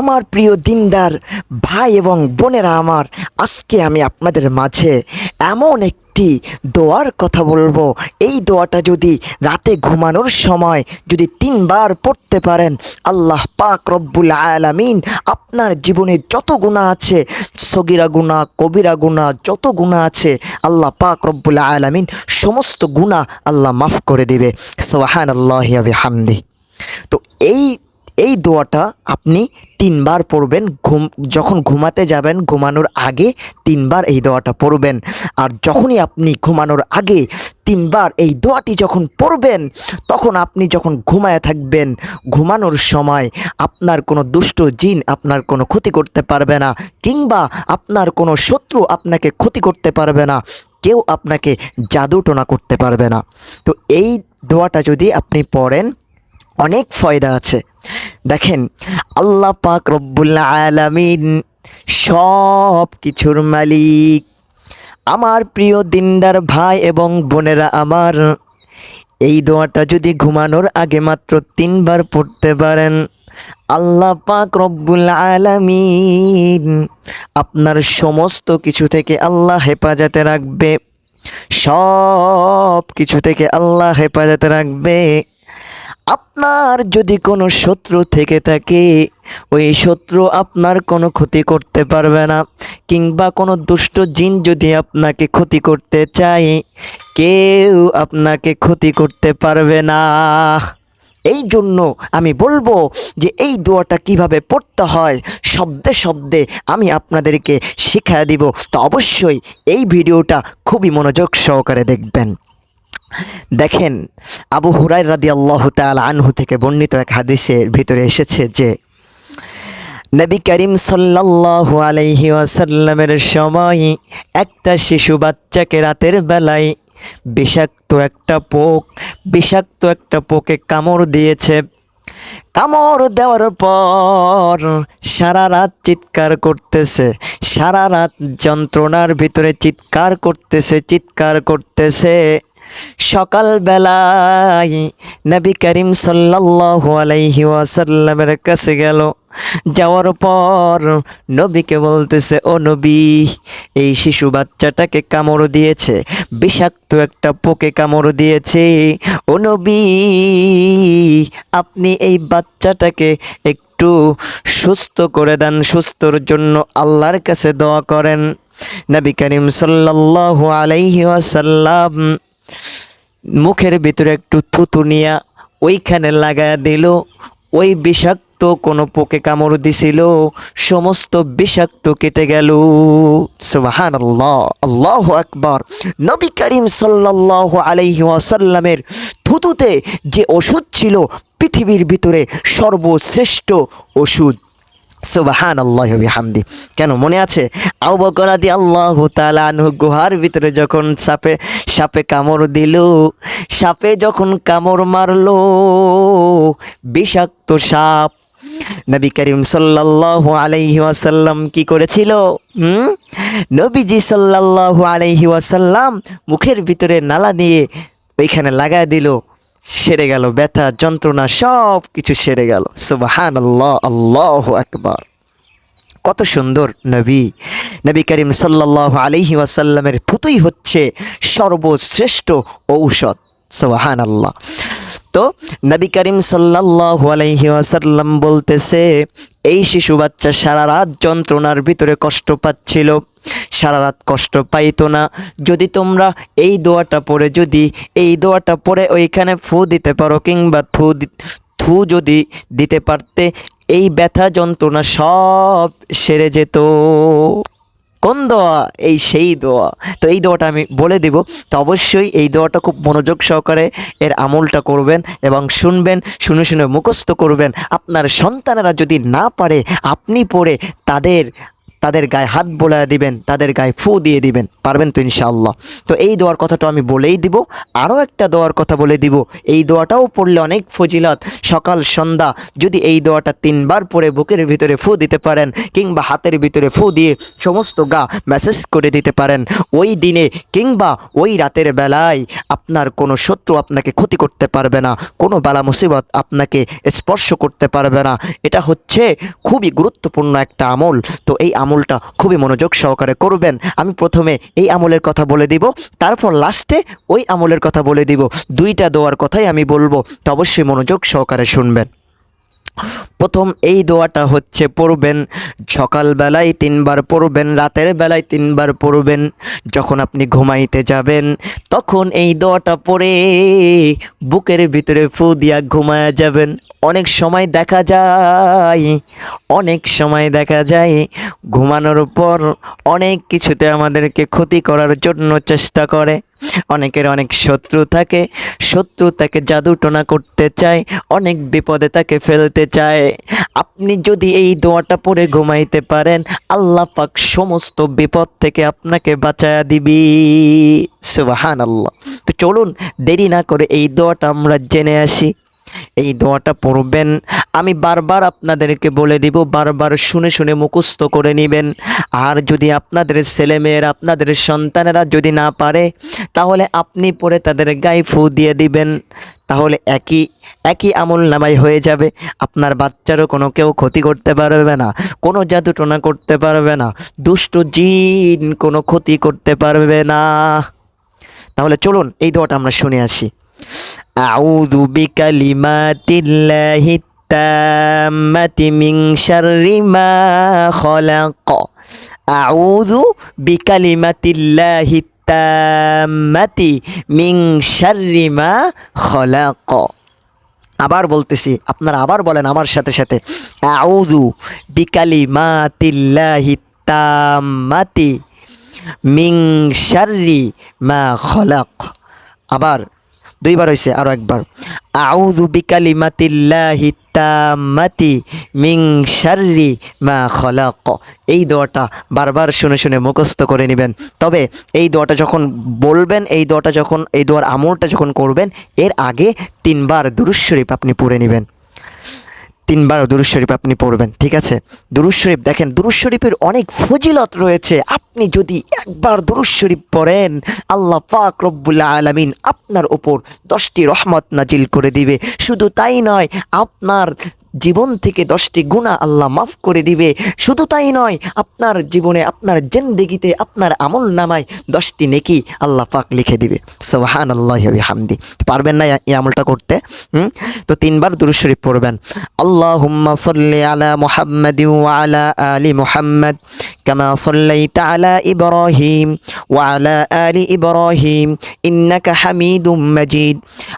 আমার প্রিয় দিনদার ভাই এবং বোনেরা আমার, আজকে আমি আপনাদের মাঝে এমন একটি দোয়ার কথা বলব। এই দোয়াটা যদি রাতে ঘুমানোর সময় যদি তিনবার পড়তে পারেন, আল্লাহ পাক রব্বুল আলামিন আপনার জীবনে যত গুণা আছে, সগিরা গুণা কবিরা গুণা যত গুণা আছে, আল্লাহ পাক রব্বুল আলামিন সমস্ত গুণা আল্লাহ মাফ করে দিবে। সোহান আল্লাহ হামদি তো এই এই দোয়াটা আপনি তিনবার পড়বেন, ঘুম, যখন ঘুমাতে যাবেন, ঘুমানোর আগে তিনবার এই দোয়াটা পড়বেন। আর যখনই আপনি ঘুমানোর আগে তিনবার এই দোয়াটি যখন পড়বেন, তখন আপনি যখন ঘুমায় থাকবেন, ঘুমানোর সময় আপনার কোনো দুষ্ট জিন আপনার কোনো ক্ষতি করতে পারবে না, কিংবা আপনার কোনো শত্রু আপনাকে ক্ষতি করতে পারবে না, কেউ আপনাকে জাদু টোনা করতে পারবে না। তো এই দোয়াটা যদি আপনি পড়েন অনেক ফয়দা আছে। দেখেন, আল্লাহ পাক রব্বুল আলামিন সব কিছুর মালিক। আমার প্রিয় দিনদার ভাই এবং বোনেরা আমার, এই দোয়াটা যদি ঘুমানোর আগে মাত্র তিনবার পড়তে পারেন, আল্লাহ পাক রব্বুল আলামিন আপনার সমস্ত কিছু থেকে আল্লাহ হেফাজতে রাখবে। সব কিছু থেকে আল্লাহ হেফাজতে রাখবে। আপনার যদি কোনো শত্রু থেকে থাকে, ওই শত্রু আপনার কোনো ক্ষতি করতে পারবে না। কিংবা কোনো দুষ্ট জিন যদি আপনাকে ক্ষতি করতে চায়, কেউ আপনাকে ক্ষতি করতে পারবে না। এই জন্য আমি বলব যে এই দোয়াটা কীভাবে পড়তে হয়, শব্দে শব্দে আমি আপনাদেরকে শিখিয়ে দিব। তো অবশ্যই এই ভিডিওটা খুবই মনোযোগ সহকারে দেখবেন। দেখেন, আবু হুরাই রাদি আল্লাহ তাল আনহু থেকে বর্ণিত এক হাদিসের ভিতরে এসেছে যে, নবী করিম সাল্লাল্লাহু আলাইহি ওয়াসাল্লামের সময় একটা শিশু বাচ্চাকে রাতের বেলায় বিষাক্ত একটা পোক, বিষাক্ত একটা পোকে কামড় দিয়েছে। কামড় দেওয়ার পর সারা রাত চিৎকার করতেছে, সারা রাত যন্ত্রণার ভিতরে চিৎকার করতেছে চিৎকার করতেছে। সকালবেলায় নবী করিম সাল্লাল্লাহু আলাইহি ওয়াসাল্লামের কাছে গেল। যাওয়ার পর নবীকে বলতেছে, ও নবী, এই শিশু বাচ্চাটাকে কামড় দিয়েছে, বিষাক্ত একটা পোকে কামড় দিয়েছে। ও নবী, আপনি এই বাচ্চাটাকে একটু সুস্থ করে দেন, সুস্থর জন্য আল্লাহর কাছে দোয়া করেন। নবী করিম সাল্লাল্লাহু আলাইহি ওয়াসাল্লাম মুখের ভিতরে একটু থুতু নিয়া ওইখানে লাগায়া দিল। ওই বিষাক্ত কোনো পোকে কামড় দিছিল। সমস্ত বিষাক্ত কেটে গেল। সুবাহান আল্লাহ আল্লাহ আকবর। নবী করিম সাল্লাল্লাহু আলাইহি ওয়াসাল্লামের থুতুতে যে ওষুধ ছিল, পৃথিবীর ভিতরে সর্বশ্রেষ্ঠ ওষুধ। সুবাহান আল্লাহ হামদি কেন? মনে আছে আউ বকরাদি আল্লাহ তালানহু গুহার ভিতরে যখন সাপে সাপে কামড় দিল, সাপে যখন কামড় মারলো, বিষাক্ত সাপ। নবী করিম সাল্লাল্লাহু আলাইহি ওয়াসাল্লাম কি করেছিল? হুম? নবীজি সাল্লাল্লাহু আলাইহি ওয়াসাল্লাম মুখের ভিতরে নালা দিয়ে ওইখানে লাগায় দিল। সেরে গেল, ব্যথা, যন্ত্রণা সব কিছু সেরে গেল। সুবাহান আল্লাহ আল্লাহ আকবার। কত সুন্দর নবী। নবী করিম সাল্লাহ আলহি ওয়াসাল্লামের থুতুই হচ্ছে সর্বশ্রেষ্ঠ ঔষধ। সোহান আল্লাহ তো নবী করিম সাল্লাহ আলহি ওয়াসাল্লাম বলতেছে, এই শিশু বাচ্চা সারা রাত যন্ত্রণার ভিতরে কষ্ট পাচ্ছিল। সারা রাত কষ্ট পাইতো না। যদি তোমরা এই দোয়াটা পরে যদি এই দোয়াটা পরে ওইখানে ফু দিতে পারো কিংবা থু থু যদি দিতে পারতে, এই ব্যথা যন্ত্রণা সব সেরে যেত। কোন দোয়া? এই সেই দোয়া। তো এই দোয়াটা আমি বলে দিব। তো অবশ্যই এই দোয়াটা খুব মনোযোগ সহকারে এর আমলটা করবেন এবং শুনবেন, শুনে শুনে মুখস্থ করবেন। আপনার সন্তানেরা যদি না পারে, আপনি পড়ে তাদের তাদের গায়ে হাত বোলা দিবেন, তাদের গায়ে ফু দিয়ে দিবেন, পারবেন তো ইনশাআল্লাহ। তো এই দোয়ার কথাটা আমি বলেই দিব, আরও একটা দোয়ার কথা বলে দিব। এই দোয়াটাও পড়লে অনেক ফজিলত, সকাল, সন্ধ্যা, যদি এই দোয়াটা তিনবার পরে বুকের ভিতরে ফু দিতে পারেন, কিংবা হাতের ভিতরে ফু দিয়ে সমস্ত গা মেসেজ করে দিতে পারেন, ওই দিনে কিংবা ওই রাতের বেলায় আপনার কোনো শত্রু আপনাকে ক্ষতি করতে পারবে না, কোনো বালা মুসিবত আপনাকে স্পর্শ করতে পারবে না। এটা হচ্ছে খুবই গুরুত্বপূর্ণ একটা আমল। তো এই আমলটা খুবই মনোযোগ সহকারে করবেন। আমি প্রথমে এই আমলের কথা বলে দিব, তারপর লাস্টে ওই আমলের কথা বলে দিব। দুইটা দেওয়ার কথাই আমি বলব, তো অবশ্যই মনোযোগ সহকারে শুনবেন। প্রথম এই দোয়াটা হচ্ছে, পড়বেন সকালবেলায় তিনবার পড়বেন, রাতের বেলায় তিনবার পড়বেন, যখন আপনি ঘুমাইতে যাবেন, তখন এই দোয়াটা পড়ে বুকের ভিতরে ফু দিয়া ঘুমায়া যাবেন। অনেক সময় দেখা যায়, অনেক সময় দেখা যায়, ঘুমানোর পর অনেক কিছুতে আমাদেরকে ক্ষতি করার জন্য চেষ্টা করে। অনেকের অনেক শত্রু থাকে, শত্রু তাকে জাদু টোনা করতে চায়, অনেক বিপদে তাকে ফেলতে চায়। আপনি যদি এই দোয়াটা পরে ঘুমাইতে পারেন, আল্লাহ পাক সমস্ত বিপদ থেকে আপনাকে বাঁচায়া দিবি। সুবাহান আল্লাহ তো চলুন, দেরি না করে এই দোয়াটা আমরা জেনে আসি। এই দোয়াটা পড়বেন। আমি বারবার আপনাদেরকে বলে দিব, বারবার শুনে শুনে মুখস্থ করে নেবেন। আর যদি আপনাদের ছেলেমেয়ের, আপনাদের সন্তানেরা যদি না পারে, তাহলে আপনি পরে তাদের গায়ে ফু দিয়ে দিবেন। তাহলে একই একই আমল নামাই হয়ে যাবে। আপনার বাচ্চারও কোনো কেউ ক্ষতি করতে পারবে না, কোনো জাদুটনা করতে পারবে না, দুষ্ট জিন কোনো ক্ষতি করতে পারবে না। তাহলে চলুন, এই দোয়াটা আমরা শুনে আসি। أعوذ بكلمات الله التامة من شر ما خلق أعوذ بكلمات الله التامة من شر ما خلق আবার বলতেছি আপনারা আবার বলেন আমার সাথে সাথে আউযু বিকালিমাতিল্লাহি তাম্মাতি মিং শাররি মা খলাক আবার দুইবার হয়েছে আরও একবার। আউযু বিকালিমাতিল্লাহি তাম্মাতি মিং শাররি মা খলাক। এই দোয়াটা বারবার শুনে শুনে মুখস্থ করে নেবেন। তবে এই দোয়াটা যখন বলবেন, এই দোয়াটা যখন, এই দোয়ার আমলটা যখন করবেন, এর আগে তিনবার দুরুশ্বরীপ আপনি পড়ে নেবেন। তিনবার দুরুজ শরীফ আপনি পড়বেন, ঠিক আছে? দুরুজ শরীফ, দেখেন দুরুজ শরীফের অনেক ফজিলত রয়েছে। আপনি যদি একবার দুরুজ শরীফ পড়েন, আল্লাহ পাক রব্বুল আলমিন আপনার ওপর দশটি রহমত নাজিল করে দিবে। শুধু তাই নয়, আপনার জীবন থেকে দশটি গুণা আল্লাহ মাফ করে দিবে শুধু তাই নয় আপনার জীবনে আপনার জেন্দেগিতে আপনার আমল নামায় দশটি নেকি আল্লাহ পাক লিখে দিবে সোহান আল্লাহ হামদি পারবেন না এই আমলটা করতে হুম তো তিনবার দুরুদ শরীফ পড়বেন আল্লাহুম্মা সাল্লি আলা মুহাম্মাদিন ওয়া আলা আলি মুহাম্মাদ كما صليت على إبراهيم وعلى آل إبراهيم إنك حميد مجيد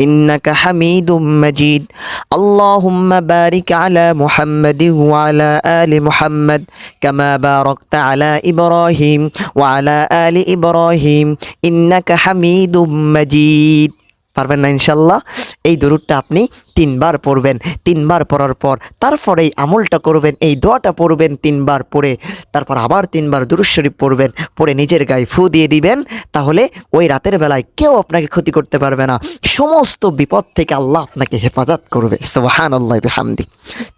إنك حميد مجيد اللهم بارك على محمد وعلى آل محمد كما باركت على إبراهيم وعلى آل إبراهيم إنك حميد مجيد পারবেন না ইনশাল্লাহ এই দরুদটা আপনি তিনবার পড়বেন, তিনবার পড়ার পর তারপরে এই আমলটা করবেন, এই দোয়াটা পড়বেন তিনবার পড়ে, তারপর আবার তিনবার দুরুজ শরীফ পড়বেন, পড়ে নিজের গায়ে ফু দিয়ে দিবেন, তাহলে ওই রাতের বেলায় কেউ আপনাকে ক্ষতি করতে পারবে না। সমস্ত বিপদ থেকে আল্লাহ আপনাকে হেফাজত করবে সোহান আল্লাহ হামদি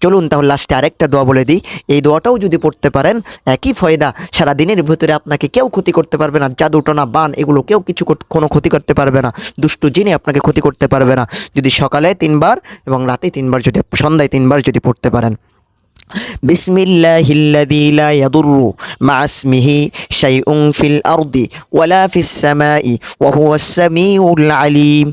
চলুন তাহলে লাস্টে আরেকটা দোয়া বলে দিই, এই দোয়াটাও যদি পড়তে পারেন, একই ফয়দা সারা দিনের ভিতরে আপনাকে কেউ ক্ষতি করতে পারবে না জাদুটনা বান, এগুলো কেউ কিছু কোনো ক্ষতি করতে পারবে না, দুষ্টু জিনে আপনাকে ক্ষতি করতে পারবে না। যদি সকালে তিনবার এবং রাতে তিনবার যদি সন্ধ্যায় তিনবার যদি পড়তে পারেন بسم الله الذي لا يضر مع اسمه شيء في الأرض ولا في السماء وهو السميع العليم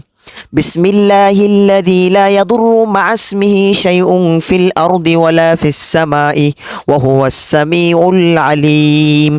بسم الله الذي لا يضر مع اسمه شيء في الأرض ولا في السماء وهو السميع العليم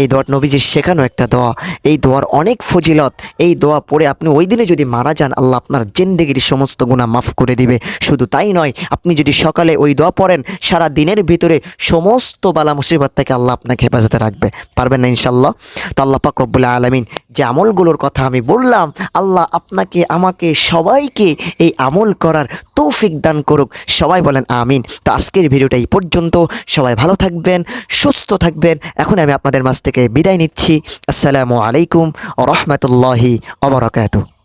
এই দোয়ার নবীজির শেখানো একটা দোয়া। এই দোয়ার অনেক ফজিলত। এই দোয়া পড়ে আপনি ওই দিনে যদি মারা যান, আল্লাহ আপনার জিন্দগির সমস্ত গুণা মাফ করে দিবে। শুধু তাই নয়, আপনি যদি সকালে ওই দোয়া পড়েন, সারা দিনের ভিতরে সমস্ত বালা মুসিবত থেকে আল্লাহ আপনাকে হেফাজতে রাখবে। পারবেন না ইনশাল্লাহ তো আল্লাহ পাক রব্বুল আলমিন যে আমলগুলোর কথা আমি বললাম, আল্লাহ আপনাকে, আমাকে, সবাইকে এই আমল করার তৌফিক দান করুক। সবাই বলেন আমিন। তো আজকের ভিডিওটা এই পর্যন্ত। সবাই ভালো থাকবেন, সুস্থ থাকবেন। এখন আমি আপনাদের মাছ থেকে বিদায় নিচ্ছি। আসসালামু আলাইকুম ও রহমতুল্লাহি অবরাকাতু